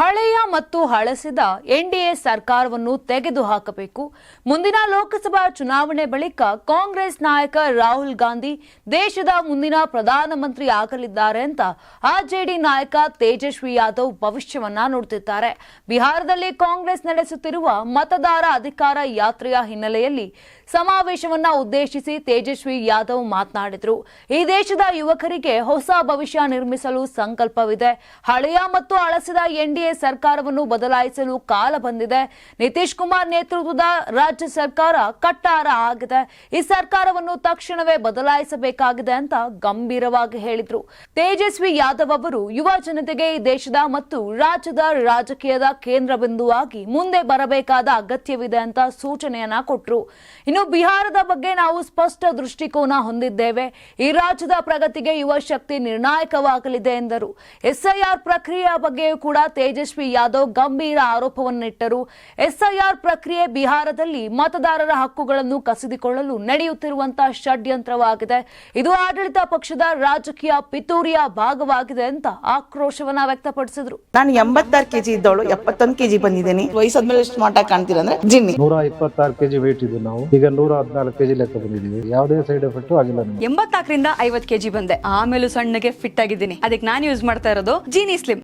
ಹಳೆಯ ಮತ್ತು ಹಳಸಿದ ಎನ್ಡಿಎ ಸರ್ಕಾರವನ್ನು ತೆಗೆದುಹಾಕಬೇಕು. ಮುಂದಿನ ಲೋಕಸಭಾ ಚುನಾವಣೆ ಬಳಿಕ ಕಾಂಗ್ರೆಸ್ ನಾಯಕ ರಾಹುಲ್ ಗಾಂಧಿ ದೇಶದ ಮುಂದಿನ ಪ್ರಧಾನಮಂತ್ರಿ ಆಗಲಿದ್ದಾರೆ ಅಂತ ಆರ್ಜೆಡಿ ನಾಯಕ ತೇಜಸ್ವಿ ಯಾದವ್ ಭವಿಷ್ಯವನ್ನ ನೋಡುತ್ತಿದ್ದಾರೆ ಬಿಹಾರದಲ್ಲಿ ಕಾಂಗ್ರೆಸ್ ನಡೆಸುತ್ತಿರುವ ಮತದಾರ ಅಧಿಕಾರ ಯಾತ್ರೆಯ ಹಿನ್ನೆಲೆಯಲ್ಲಿ ಸಮಾವೇಶವನ್ನ ಉದ್ದೇಶಿಸಿ ತೇಜಸ್ವಿ ಯಾದವ್ ಮಾತನಾಡಿದರು. ಈ ದೇಶದ ಯುವಕರಿಗೆ ಹೊಸ ಭವಿಷ್ಯ ನಿರ್ಮಿಸಲು ಸಂಕಲ್ಪವಿದೆ. ಹಳೆಯ ಮತ್ತು ಹಳಸಿದ ಎನ್ಡಿಎ ಸರ್ಕಾರವನ್ನು ಬದಲಾಯಿಸಲು ಕಾಲ ಬಂದಿದೆ. ನಿತೀಶ್ ಕುಮಾರ್ ನೇತೃತ್ವದ ರಾಜ್ಯ ಸರ್ಕಾರ ಕಟ್ಟಾರ ಆಗಿದೆ. ಈ ಸರ್ಕಾರವನ್ನು ತಕ್ಷಣವೇ ಬದಲಾಯಿಸಬೇಕಾಗಿದೆ ಅಂತ ಗಂಭೀರವಾಗಿ ಹೇಳಿದ್ರು. ತೇಜಸ್ವಿ ಯಾದವ್ ಅವರು ಯುವ ಜನತೆಗೆ ಈ ದೇಶದ ಮತ್ತು ರಾಜ್ಯದ ರಾಜಕೀಯದ ಕೇಂದ್ರ ಬಿಂದುವಾಗಿ ಮುಂದೆ ಬರಬೇಕಾದ ಅಗತ್ಯವಿದೆ ಅಂತ ಸೂಚನೆಯನ್ನ ಕೊಟ್ರು. ಇನ್ನು ಬಿಹಾರದ ಬಗ್ಗೆ ನಾವು ಸ್ಪಷ್ಟ ದೃಷ್ಟಿಕೋನ ಹೊಂದಿದ್ದೇವೆ. ಈ ರಾಜ್ಯದ ಪ್ರಗತಿಗೆ ಯುವ ಶಕ್ತಿ ನಿರ್ಣಾಯಕವಾಗಲಿದೆ ಎಂದರು. ಎಸ್ಐಆರ್ ಪ್ರಕ್ರಿಯೆಯ ಬಗ್ಗೆಯೂ ಕೂಡ ತೇಜಸ್ವಿ ಯಾದವ್ ಗಂಭೀರ ಆರೋಪವನ್ನಿಟ್ಟರು. ಎಸ್ಐಆರ್ ಪ್ರಕ್ರಿಯೆ ಬಿಹಾರದಲ್ಲಿ ಮತದಾರರ ಹಕ್ಕುಗಳನ್ನು ಕಸಿದುಕೊಳ್ಳಲು ನಡೆಯುತ್ತಿರುವಂತಹ ಷಡ್ಯಂತ್ರವಾಗಿದೆ. ಇದು ಆಡಳಿತ ಪಕ್ಷದ ರಾಜಕೀಯ ಪಿತೂರಿಯ ಭಾಗವಾಗಿದೆ ಅಂತ ಆಕ್ರೋಶವನ್ನ ವ್ಯಕ್ತಪಡಿಸಿದ್ರು. ನಾನು ಎಂಬತ್ತಾರು ಕೆಜಿ ಇದ್ದವಳು ಎಪ್ಪತ್ತೊಂದು ಕೆಜಿ ಬಂದಿದ್ದೀನಿ. ವಯಸ್ಸಾದ್ಮೇಲೆ ಸ್ಮಾರ್ಟ್ ಆಗಿ ಕಾಣ್ತೀರ ಅಂದ್ರೆ ಜಿನ್ನಿ. ನೂರ ಇಪ್ಪತ್ತಾರು ಕೆಜಿ ವೇಟ್ ಇದ್ದು ನಾವು. ಈಗ ನೂರ ಹದಿನಾಲ್ಕು ಕೆಜಿ ಲೆಕ್ಕ ಬಂದಿದ್ದೀವಿ. ಯಾವುದೇ ಸೈಡ್ ಎಫೆಕ್ಟ್ ಆಗಿಲ್ಲ ಎಂಬತ್ತಾಕರಿಂದ ಎಂಬತ್ನಾಲ್ಕರಿಂದ ಐವತ್ ಕೆಜಿ ಬಂದೆ. ಆಮೇಲೆ ಸಣ್ಣಗೆ ಫಿಟ್ ಆಗಿದ್ದೀನಿ. ಅದಕ್ಕೆ ನಾನು ಯೂಸ್ ಮಾಡ್ತಾ ಇರೋದು ಜೀನಿ ಸ್ಲಿಮ್